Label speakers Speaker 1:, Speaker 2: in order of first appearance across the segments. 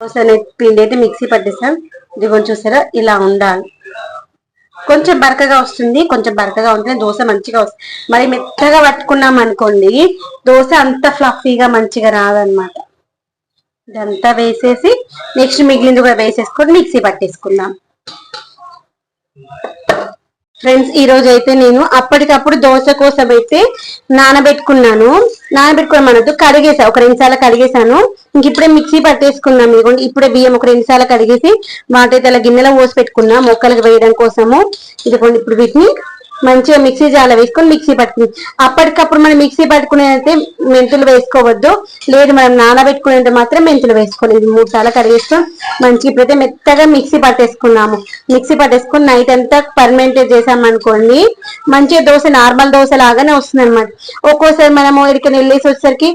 Speaker 1: దోశ పిండి అయితే మిక్సీ పట్టేసాం. ఇది కొంచెం చూసారా? ఇలా ఉండాలి. కొంచెం బరకగా వస్తుంది. కొంచెం బరకగా ఉంటుంది దోశ మంచిగా వస్తుంది. మరి మెత్తగా పట్టుకున్నాం అనుకోండి దోశ అంత ఫ్లఫీగా మంచిగా రాదనమాట ఇదంతా వేసేసి నెక్స్ట్ మిగిలింది కూడా వేసేసుకొని మిక్సీ పట్టేసుకుందాం. ఫ్రెండ్స్ ఈ రోజు అయితే నేను అప్పటికప్పుడు దోశ కోసం అయితే నానబెట్టుకున్నాను. నానబెట్టుకోవడం మనతో కడిగేసా. ఒక రెండు సార్లు కడిగేసాను. ఇంక ఇప్పుడే మిక్సీ పట్టేసుకున్నాం ఇదిగోండి. ఇప్పుడే బియ్యం ఒక రెండు సార్లు కడిగేసి వాటైతే అలా గిన్నెలో పోసి పెట్టుకున్నా. మొక్కలకు వేయడం కోసము. ఇదిగోండి ఇప్పుడు వీటిని మంచిగా మిక్సీ జాల వేసుకొని మిక్సీ పట్టుకుని అప్పటికప్పుడు మనం మిక్సీ పట్టుకునేదైతే మెంతులు వేసుకోవద్దు. లేదు మనం నానబెట్టుకునేది మాత్రం మెంతులు వేసుకోవాలి. ఇది మూడు సార్లు కడిగేస్తాం మంచిగా ఇప్పుడైతే మెత్తగా మిక్సీ పట్టేసుకున్నాము. మిక్సీ పట్టేసుకుని నైట్ అంతా పర్మెంట్ చేసామనుకోండి మంచిగా దోశ నార్మల్ దోశ లాగానే వస్తుంది అనమాట ఒక్కోసారి మనము ఎక్కడికైనా వెళ్ళేసి వచ్చేసరికి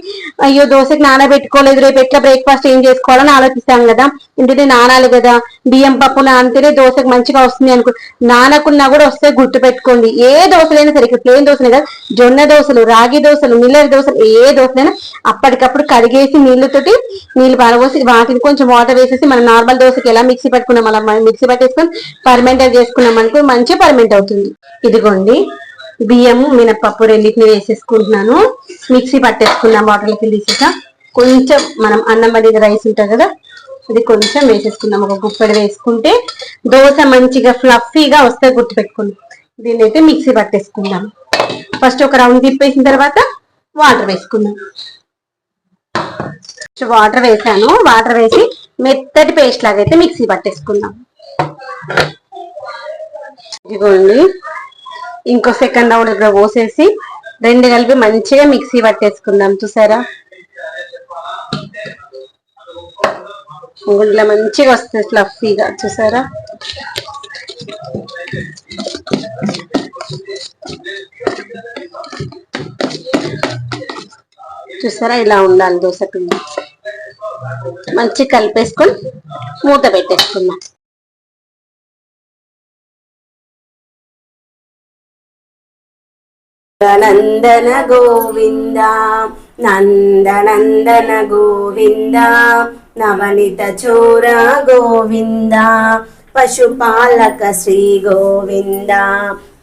Speaker 1: అయ్యో దోశకి నానబెట్టుకోలేదు రేపు ఎట్లా బ్రేక్ఫాస్ట్ ఏం చేసుకోవాలని ఆలోచిస్తాం కదా. ఇంటిదే నానాలి కదా. బియ్యం పప్పు నానితేనే దోశకు మంచిగా వస్తుంది అనుకో నానకున్నా కూడా వస్తే గుర్తు పెట్టుకోండి ఏ దోశలైనా సరే ఇక్కడ ప్లేన్ దోశలే కదా జొన్న దోశలు రాగి దోశలు మిల్లర్ దోశలు ఏ దోశలైనా అప్పటికప్పుడు కడిగేసి నీళ్ళతోటి నీళ్ళు పారబోసి వాటిని కొంచెం వాటర్ వేసేసి మనం నార్మల్ దోశకి ఎలా మిక్సీ పట్టుకున్నాం అలా మనం మిక్సీ పట్టేసుకొని పర్మెంట్ చేసుకున్నాం అనుకో మంచి పర్మెంట్ అవుతుంది. ఇదిగోండి బియ్యము మినప్పప్పు రెండింటిని వేసేసుకుంటున్నాను. మిక్సీ పట్టేసుకున్నాం వాటర్లోకి తీసేసా. కొంచెం మనం అన్నం అనేది రైస్ ఉంటుంది కదా ఇది కొంచెం వేసేసుకుందాం ఒక గుప్పెడు వేసుకుంటే దోశ మంచిగా ఫ్లఫీగా వస్తే గుర్తుపెట్టుకుందాం దీన్ని అయితే మిక్సీ పట్టేసుకుందాం. ఫస్ట్ ఒక రౌండ్ తిప్పేసిన తర్వాత వాటర్ వేసుకుందాం. వాటర్ వేసాను. వాటర్ వేసి మెత్తటి పేస్ట్ లాగా అయితే మిక్సీ పట్టేసుకుందాం. ఇదిగోండి. ఇంకో సెకండ్ రౌండ్ ఇక్కడ పోసేసి రెండు కలిపి మంచిగా మిక్సీ పట్టేసుకుందాం. చూసారా? ఇట్లా మంచిగా వస్తుంది ఫ్లఫీగా చూసారా? చూసారా? ఇలా ఉండాలి దోశ పిండి. మంచి కలిపేసుకొని మూత పెట్టేసుకుందాం నందన గోవింద నందనందన గోవింద నవనిత చోర గోవింద పశుపాలక శ్రీ గోవింద.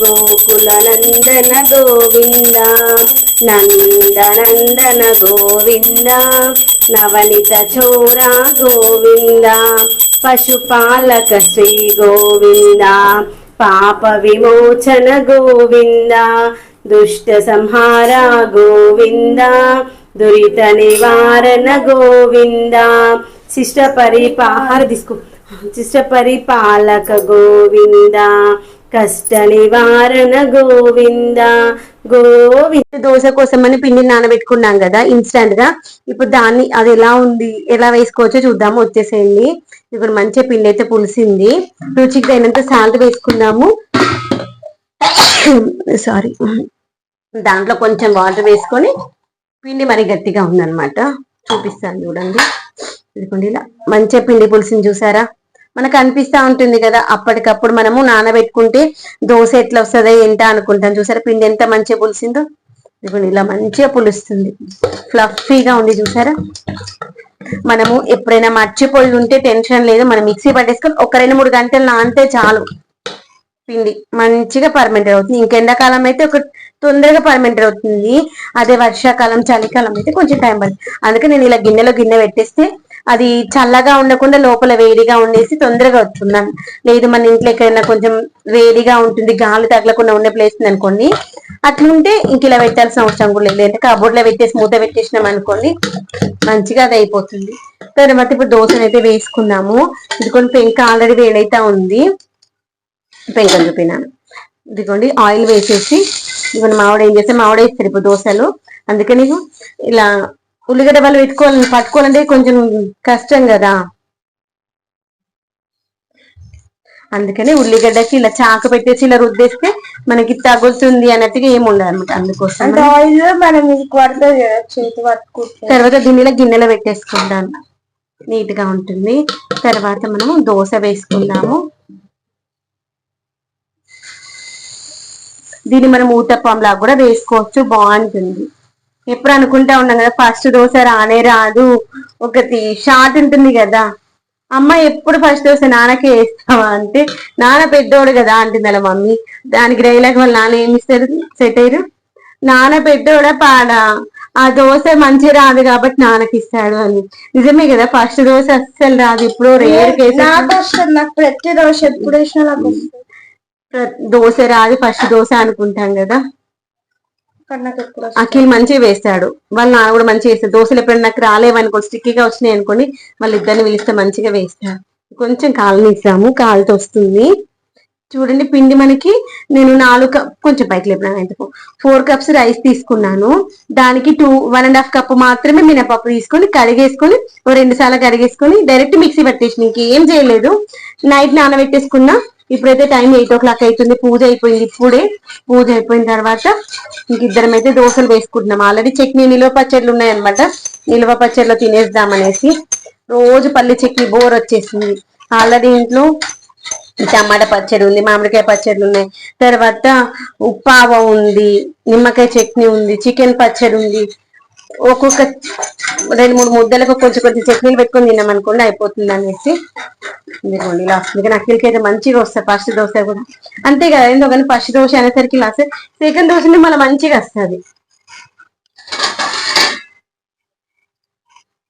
Speaker 1: గోకులనందన గోవింద నందనందన గోవింద నవనిత చోరా గోవింద పశుపాలక శ్రీ గోవింద పాప విమోచన గోవింద దుష్ట సంహార గోవింద దురిత నివారణ గోవింద శిష్ట పరిపాహార తీసుకో శిష్ట పరిపాలక గోవింద కష్ట నివారణ గోవింద గోవింద. దోశ కోసం అని పిండి నానబెట్టుకున్నాం కదా ఇన్స్టెంట్గా. ఇప్పుడు దాన్ని అది ఎలా ఉంది ఎలా వేసుకోవచ్చో చూద్దాము వచ్చేసేయండి. ఇప్పుడు మంచిగా పిండి అయితే పులిసింది. రుచికి తగినంత సాల్ట్ వేసుకుందాము సారీ దాంట్లో కొంచెం వాటర్ వేసుకొని పిండి మరి గట్టిగా ఉందన్నమాట. చూపిస్తాను చూడండి. ఇదిగోండి ఇలా మంచిగా పిండి పులిసింది చూసారా? మనకు అనిపిస్తా ఉంటుంది కదా అప్పటికప్పుడు మనము నానబెట్టుకుంటే దోశ ఎట్లా వస్తుందో ఏంటా అనుకుంటాం. చూసారా పిండి ఎంత మంచిగా పులిసిందో? ఇప్పుడు ఇలా మంచిగా పులుస్తుంది. ఫ్లఫీగా ఉంది చూసారా? మనము ఎప్పుడైనా మర్చిపోయి ఉంటే టెన్షన్ లేదు. మనం మిక్సీ పట్టేసుకొని ఒక రెండు మూడు గంటలు నానితే చాలు. పిండి మంచిగా పర్మెంటర్ అవుతుంది. ఇంకెండాకాలం అయితే ఒక తొందరగా పర్మెంటర్ అవుతుంది. అదే వర్షాకాలం చలికాలం అయితే కొంచెం టైం పడుతుంది. అందుకే నేను ఇలా గిన్నెలో గిన్నె పెట్టేస్తే అది చల్లగా ఉండకుండా లోపల వేడిగా ఉండేసి తొందరగా వస్తున్నాను లేదు మన ఇంట్లో ఎక్కడైనా కొంచెం వేడిగా ఉంటుంది గాలి తగలకుండా ఉండే ప్లేస్ ఉంది అనుకోండి అట్లుంటే ఇంక ఇలా పెట్టాల్సిన అవసరం కూడా లేదు. అంటే కబోర్డ్లో పెట్టేసి మూత పెట్టేసినాం అనుకోండి మంచిగా అది అయిపోతుంది. తర్వాత ఇప్పుడు దోశను అయితే వేసుకున్నాము. ఇదిగోండి పెంక ఆల్రెడీ వేడైతే ఉంది. పెంకలు చూపినాను ఇదిగోండి ఆయిల్ వేసేసి ఇదిగోండి మావిడ ఏం చేస్తే? మావిడ వేస్తారు ఇప్పుడు దోశలు. అందుకని ఇలా ఉల్లిగడ్డ వాళ్ళు పెట్టుకోవాలి పట్టుకోవాలంటే కొంచెం కష్టం కదా. అందుకని ఉల్లిగడ్డకి ఇలా చాకు పెట్టేసి ఇలా రుద్దేస్తే మనకి తగులుతుంది అన్నట్టుగా ఏమి ఉండదు అనమాట అందుకోసం తర్వాత గిన్నెలో గిన్నెలో పెట్టేసుకుంటాను నీట్గా ఉంటుంది. తర్వాత మనము దోశ వేసుకుందాము. దీన్ని మనం ఊతప్పం లాగా కూడా వేసుకోవచ్చు. బాగుంటుంది. ఎప్పుడు అనుకుంటా ఉన్నాం కదా ఫస్ట్ దోశ రానే రాదు. ఒకటి షార్ట్ ఉంటుంది కదా అమ్మ ఎప్పుడు ఫస్ట్ దోశ నాన్నకే వేస్తావా అంటే నాన్న పెద్దోడు కదా అంటుంది అలా మమ్మీ. దానికి డైలాగ్ వాళ్ళ నాన్న ఏమి ఇస్తారు సెట్ అయ్యారు నాన్న పెద్దోడా పాడా? ఆ దోశ మంచి రాదు కాబట్టి నాన్నకి ఇస్తాడు అని. నిజమే కదా ఫస్ట్ దోశ అస్సలు రాదు. ఇప్పుడు రేర్ కేసు
Speaker 2: నాకు ప్రతి దోశ ఎప్పుడు
Speaker 1: దోశ రాదు ఫస్ట్ దోశ అనుకుంటాం కదా
Speaker 2: కానీ నాకు ఎప్పుడు వస్తుంది
Speaker 1: అఖిల్ మంచిగా వేస్తాడు. వాళ్ళ నాన్న కూడా మంచిగా వేస్తాడు. దోశలు ఎప్పుడైనా నాకు రాలేవనుకో స్టిక్కీగా వచ్చినాయి అనుకోండి వాళ్ళు ఇద్దరిని పిలిస్తే మంచిగా వేస్తాడు కొంచెం కాలనిస్తాము కాలుతో వస్తుంది. చూడండి పిండి మనకి నేను నాలుగు కప్ కొంచెం పైకి లేపిన ఫోర్ కప్స్ రైస్ తీసుకున్నాను. దానికి two one and half cup మాత్రమే మినపప్పు తీసుకొని కడిగేసుకొని ఓ రెండు సార్లు కడిగేసుకొని డైరెక్ట్ మిక్సీ పట్టేసి ఇంకేం చేయలేదు. నైట్ నానబెట్టేసుకున్నా ఇప్పుడైతే టైం ఎయిట్ ఓ క్లాక్ అవుతుంది పూజ అయిపోయింది ఇప్పుడే. పూజ అయిపోయిన తర్వాత ఇంక ఇద్దరం అయితే దోశలు వేసుకుంటున్నాం. ఆల్రెడీ చట్నీ నిల్వ పచ్చళ్ళు ఉన్నాయన్నమాట. నిల్వ పచ్చళ్ళు తినేద్దామనేసి రోజు పల్లి చట్నీ బోర్ వచ్చేసింది. ఆల్రెడీ ఇంట్లో టమాటా పచ్చడి ఉంది మామిడికాయ పచ్చడి ఉన్నాయి. తర్వాత ఉప్పావ ఉంది నిమ్మకాయ చట్నీ ఉంది చికెన్ పచ్చడి ఉంది. ఒక్కొక్క రెండు మూడు ముద్దలకు కొంచెం కొంచెం చట్నీలు పెట్టుకొని తిన్నాం అనుకోండి అయిపోతుంది అనేసి. ఇదిగోండి లాస్ట్ ఇంకా అఖిల్కి అయితే మంచిగా వస్తాయి ఫస్ట్ దోశ కూడా. అంతే కదా ఏందో కానీ ఫస్ట్ దోశ అనేసరికి లాస్ట్ సెకండ్ దోశని మళ్ళీ మంచిగా వస్తుంది.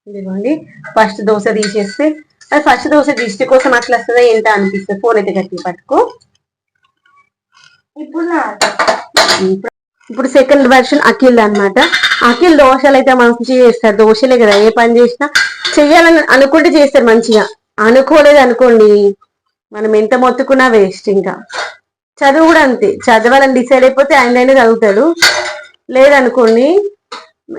Speaker 1: ఇదిగోండి ఫస్ట్ దోశ తీసేస్తే అది ఫస్ట్ దోశ దిష్టి కోసం అట్లా వస్తుందా ఏంటో అనిపిస్తుంది. ఫోన్ అయితే గట్టి పట్టుకో.
Speaker 2: ఇప్పుడు
Speaker 1: ఇప్పుడు- సెకండ్ వెర్షన్ అఖిల్ అన్నమాట. అఖిల్ దోశలు అయితే మంచిగా చేస్తారు. దోశలే కదా. ఏ పని చేసినా చెయ్యాలని అనుకుంటే చేస్తారు మంచిగా. అనుకోలేదు అనుకోండి. మనం ఎంత మొత్తుకున్నా వేస్ట్ ఇంకా. చదువు కూడా అంతే. చదవాలని డిసైడ్ అయిపోతే ఆయన చదువుతాడు. లేదనుకోండి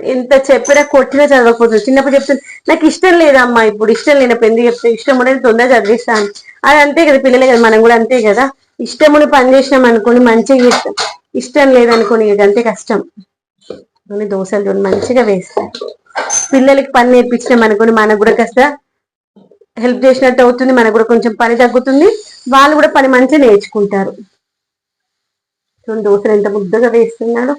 Speaker 1: ఎంత చెప్పినా కొట్టినా చదవకపోతుంది. చిన్నప్పుడు చెప్తుంది నాకు ఇష్టం లేదమ్మా ఇప్పుడు. ఇష్టం లేనప్పుడు ఎందుకు చెప్తే? ఇష్టం ఉండే తొందరగా చదివిస్తాను అది అంతే కదా పిల్లలే కదా. మనం కూడా అంతే కదా. ఇష్టముని పని చేసినాం అనుకోండి మంచిగా చేస్తాం. ఇష్టం లేదనుకోని ఇది అంతే కష్టం. కొన్ని దోశలు చూడండి మంచిగా వేస్తారు పిల్లలకి పని నేర్పించినాం అనుకోని మనకు కూడా కాస్త హెల్ప్ చేసినట్టు అవుతుంది మనకు కూడా కొంచెం పని తగ్గుతుంది. వాళ్ళు కూడా పని మంచిగా నేర్చుకుంటారు. చూడండి దోశలు ఎంత ముద్దగా వేస్తున్నాడు.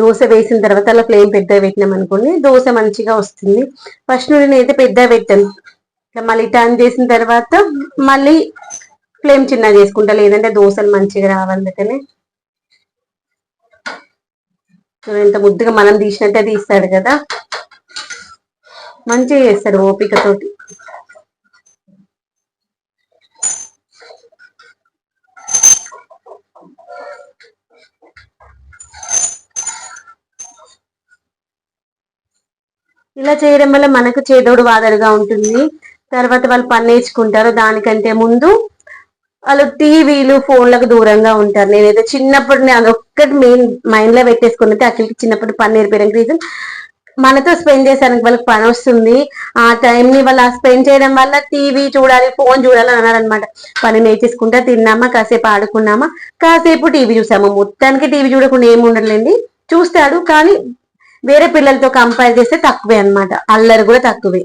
Speaker 1: దోశ వేసిన తర్వాత అలా ఫ్లేమ్ పెద్దగా పెట్టినాం అనుకోండి దోశ మంచిగా వస్తుంది. ఫస్ట్ నేను అయితే పెద్దగా పెట్టాను. ఇట్లా మళ్ళీ టర్న్ చేసిన తర్వాత మళ్ళీ ఫ్లేమ్ చిన్నగా చేసుకుంటా లేదంటే దోశలు మంచిగా రావాలంటేనే ఎంత ముద్దుగా మనం తీసినట్టే తీస్తాడు కదా. మంచిగా చేస్తాడు ఓపికతోటి. ఇలా చేయడం వల్ల మనకు చేదోడు వాదడుగా ఉంటుంది. తర్వాత వాళ్ళు పని నేర్చుకుంటారు. దానికంటే ముందు వాళ్ళు టీవీలు ఫోన్లకు దూరంగా ఉంటారు. నేనైతే చిన్నప్పుడు నేను ఒక్కటి మెయిన్ మైండ్లో పెట్టేసుకున్నట్టు అక్కడికి చిన్నప్పుడు పని నేర్పించడానికి రీజన్ మనతో స్పెండ్ చేసానికి వాళ్ళకి పని వస్తుంది. ఆ టైం ని వాళ్ళు స్పెండ్ చేయడం వల్ల టీవీ చూడాలి ఫోన్ చూడాలి అన్నారనమాట. పని నేర్చేసుకుంటా తిన్నామా కాసేపు ఆడుకున్నామా కాసేపు టీవీ చూసామా. మొత్తానికి టీవీ చూడకుండా ఏమి ఉండలేండి చూస్తాడు కానీ వేరే పిల్లలతో కంపేర్ చేస్తే తక్కువే అన్నమాట. అల్లరి కూడా తక్కువే.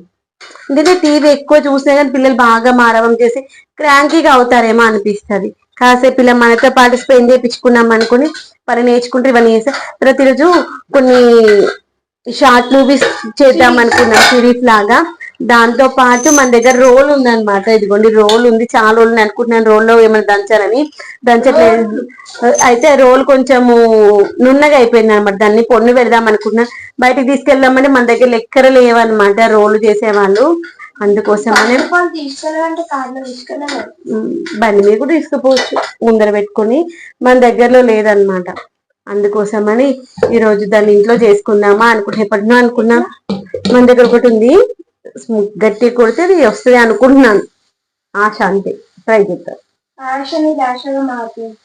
Speaker 1: ఎందుకంటే టీవీ ఎక్కువ చూసినా కానీ పిల్లలు బాగా మారవం చేసి క్రాంకీగా అవుతారేమో అనిపిస్తుంది. కాసేపు ఇలా మనతో పాటు స్పెండ్ చేయించుకున్నాం అనుకుని పని నేర్చుకుంటే ఇవన్నీ చేస్తే ప్రతిరోజు కొన్ని షార్ట్ మూవీస్ చేద్దాం అనుకున్నాం సిరీస్ లాగా. దాంతో పాటు మన దగ్గర రోల్ ఉందన్నమాట. ఇదిగోండి రోల్ ఉంది. చాలా రోజులు అనుకుంటున్నాను రోల్లో ఏమైనా దంచాలని. దంచట్లేదు. అయితే రోల్ కొంచెము నున్నగా అయిపోయింది అనమాట దాన్ని పొన్ను పెడదాం అనుకున్నా బయటికి తీసుకెళ్దామంటే మన దగ్గర లెక్కర లేవన్నమాట రోలు చేసేవాళ్ళు. ఉమ్, బండి మీద కూడా తీసుకుపోవచ్చు. ముందర పెట్టుకొని మన దగ్గరలో లేదన్నమాట. అందుకోసమని ఈ రోజు దాన్ని ఇంట్లో చేసుకుందామా అనుకుంటే ఎప్పటినో అనుకున్నా. మన దగ్గర ఒకటి ఉంది. గట్టి కొడితే అది వస్తుంది అనుకుంటున్నాను. ఆశ అంతే. ట్రై చేస్తారు
Speaker 2: ఆశని ఆశగా మారుతుంది.